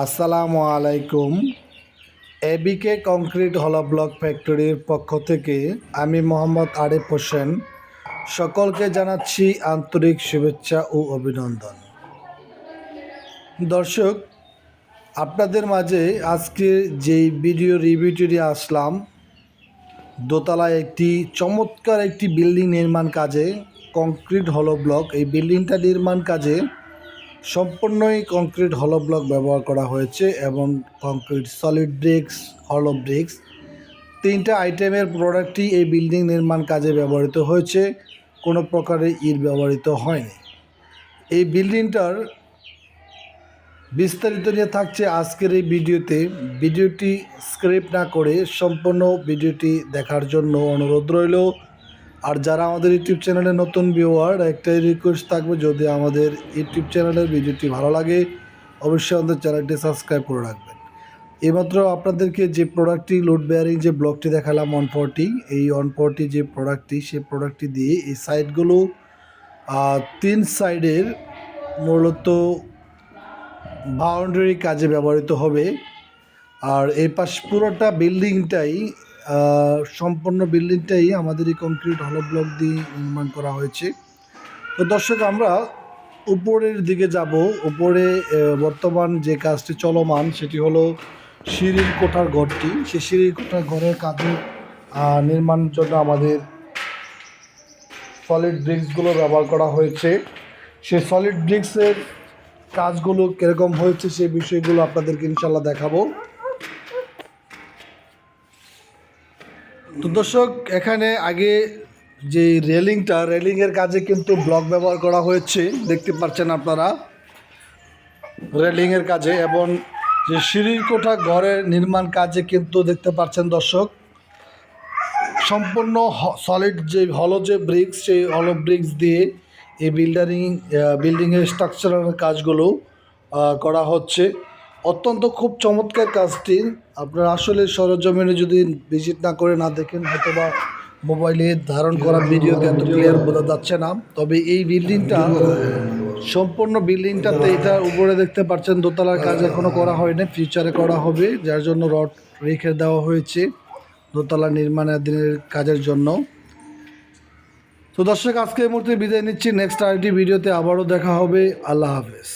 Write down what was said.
আসসালামু আলাইকুম। এবিকে কংক্রিট হল ব্লক ফ্যাক্টরির পক্ষ থেকে আমি মোহাম্মদ আরিফ হোসেন সকলকে জানাচ্ছি আন্তরিক শুভেচ্ছা ও অভিনন্দন। দর্শক, আপনাদের মাঝে আজকে যেই ভিডিও রিভিউটি আসলাম, দোতলায় একটি চমৎকার একটি বিল্ডিং নির্মাণ কাজে কংক্রিট হল ব্লক, এই বিল্ডিংটা নির্মাণ কাজে সম্পূর্ণই কংক্রিট হলো ব্লক ব্যবহার করা হয়েছে এবং কংক্রিট সলিড ব্রিক্স হলো ব্রিক্স তিনটা আইটেমের প্রোডাক্টই এই বিল্ডিং নির্মাণ কাজে ব্যবহৃত হয়েছে, কোনো প্রকারের ইট ব্যবহৃত হয়নি। এই বিল্ডিংটার বিস্তারিত নিয়ে থাকছে আজকের এই ভিডিওতে। ভিডিওটি স্ক্রিপ্ট না করে সম্পূর্ণ ভিডিওটি দেখার জন্য অনুরোধ রইল। আর যারা আমাদের ইউটিউব চ্যানেলে নতুন ভিউয়ার একটাই রিকোয়েস্ট থাকবে, যদি আমাদের ইউটিউব চ্যানেলের ভিডিওটি ভালো লাগে, অবশ্যই আমাদের চ্যানেলটি সাবস্ক্রাইব করে রাখবেন। এইমাত্র আপনাদেরকে যে প্রোডাক্টটি লোড বেয়ারিং যে ব্লকটি দেখালাম ওয়ান ফোরটি এই ওয়ান ফোরটি যে প্রোডাক্টটি সেই প্রোডাক্টটি দিয়ে এই সাইডগুলো তিন সাইডের মূলত বাউন্ডারি কাজে ব্যবহৃত হবে। আর এই পাশ পুরোটা বিল্ডিংটাই সম্পূর্ণ বিল্ডিংটাই আমাদের এই কংক্রিট হলো ব্লক দিয়ে নির্মাণ করা হয়েছে। তো দর্শক, আমরা উপরের দিকে যাব। উপরে বর্তমান যে কাজটি চলমান, সেটি হলো সিঁড়ির কোঠার ঘরটি। সেই সিঁড়ির কোঠার ঘরের কাজে নির্মাণের জন্য আমাদের সলিড ব্রিক্সগুলো ব্যবহার করা হয়েছে। সে সলিড ব্রিক্সের কাজগুলো কীরকম হয়েছে সেই বিষয়গুলো আপনাদেরকে ইনশাল্লাহ দেখাবো। তো দর্শক, এখানে আগে যে রেলিংটা, রেলিংয়ের কাজে কিন্তু ব্লক ব্যবহার করা হয়েছে, দেখতে পাচ্ছেন আপনারা। রেলিংয়ের কাজে এবং যে সিঁড়ির কোঠা ঘরের নির্মাণ কাজে কিন্তু দেখতে পাচ্ছেন দর্শক, সম্পূর্ণ সলিড যে হলো যে ব্রিক্স সেই হলো ব্রিক্স দিয়ে এই বিল্ডারিং বিল্ডিংয়ের স্ট্রাকচারাল কাজগুলো করা হচ্ছে। অত্যন্ত খুব চমৎকার কাজটি। আপনারা আসলে সরজমিনে যদি ভিজিট না করে না দেখেন হয়তো বা মোবাইলে ধারণ করা ভিডিওতে এত ক্লিয়ার বোঝা যাচ্ছে না। তবে এই বিল্ডিংটা সম্পূর্ণ বিল্ডিংটাতে এটার উপরে দেখতে পাচ্ছেন, দোতলার কাজ এখনও করা হয়নি ফিউচারে করা হবে, যার জন্য রড রেখে দেওয়া হয়েছে দোতলা নির্মাণাধীনের কাজের জন্য। তো দর্শক, আজকে এই মুহূর্তে বিদায় নিচ্ছি। নেক্সট আরেকটি ভিডিওতে আবারও দেখা হবে। আল্লাহ হাফেজ।